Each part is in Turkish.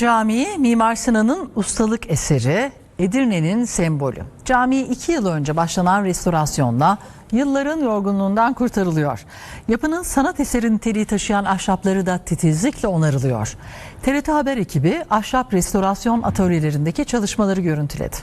Cami Mimar Sinan'ın ustalık eseri Edirne'nin sembolü. Cami iki yıl önce başlanan restorasyonla yılların yorgunluğundan kurtarılıyor. Yapının sanat eseri niteliği taşıyan ahşapları da titizlikle onarılıyor. TRT Haber ekibi ahşap restorasyon atölyelerindeki çalışmaları görüntüledi.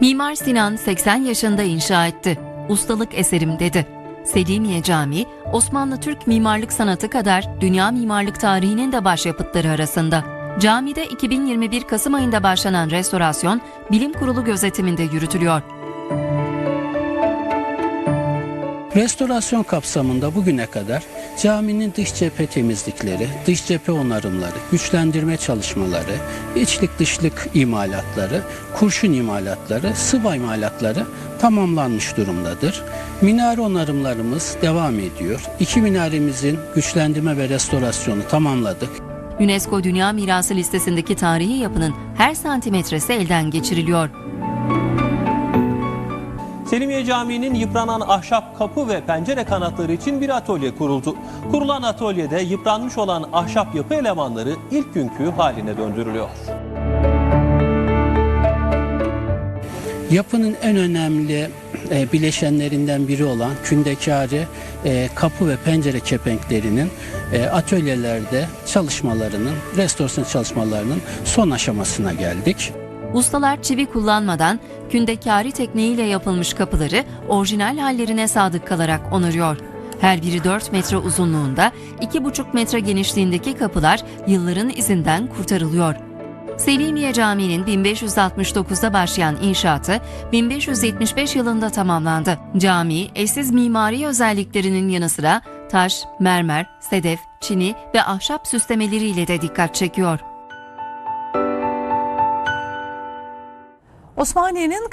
Mimar Sinan 80 yaşında inşa etti. Ustalık eserim dedi. Selimiye Camii, Osmanlı Türk mimarlık sanatı kadar dünya mimarlık tarihinin de başyapıtları arasında. Camide 2021 Kasım ayında başlanan restorasyon, bilim kurulu gözetiminde yürütülüyor. Restorasyon kapsamında bugüne kadar caminin dış cephe temizlikleri, dış cephe onarımları, güçlendirme çalışmaları, içlik dışlık imalatları, kurşun imalatları, sıva imalatları tamamlanmış durumdadır. Minare onarımlarımız devam ediyor. İki minaremizin güçlendirme ve restorasyonu tamamladık. UNESCO Dünya Mirası listesindeki tarihi yapının her santimetresi elden geçiriliyor. Selimiye Camii'nin yıpranan ahşap kapı ve pencere kanatları için bir atölye kuruldu. Kurulan atölyede yıpranmış olan ahşap yapı elemanları ilk günkü haline döndürülüyor. Yapının en önemli e, bileşenlerinden biri olan kündekari e, kapı ve pencere kepenklerinin e, atölyelerde çalışmalarının, restorasyon çalışmalarının son aşamasına geldik. Ustalar çivi kullanmadan kündekari tekniğiyle yapılmış kapıları orijinal hallerine sadık kalarak onarıyor. Her biri 4 metre uzunluğunda, 2,5 metre genişliğindeki kapılar yılların izinden kurtarılıyor. Selimiye Camii'nin 1569'da başlayan inşaatı 1575 yılında tamamlandı. Cami, eşsiz mimari özelliklerinin yanı sıra taş, mermer, sedef, çini ve ahşap süslemeleriyle de dikkat çekiyor. Osmaniye'nin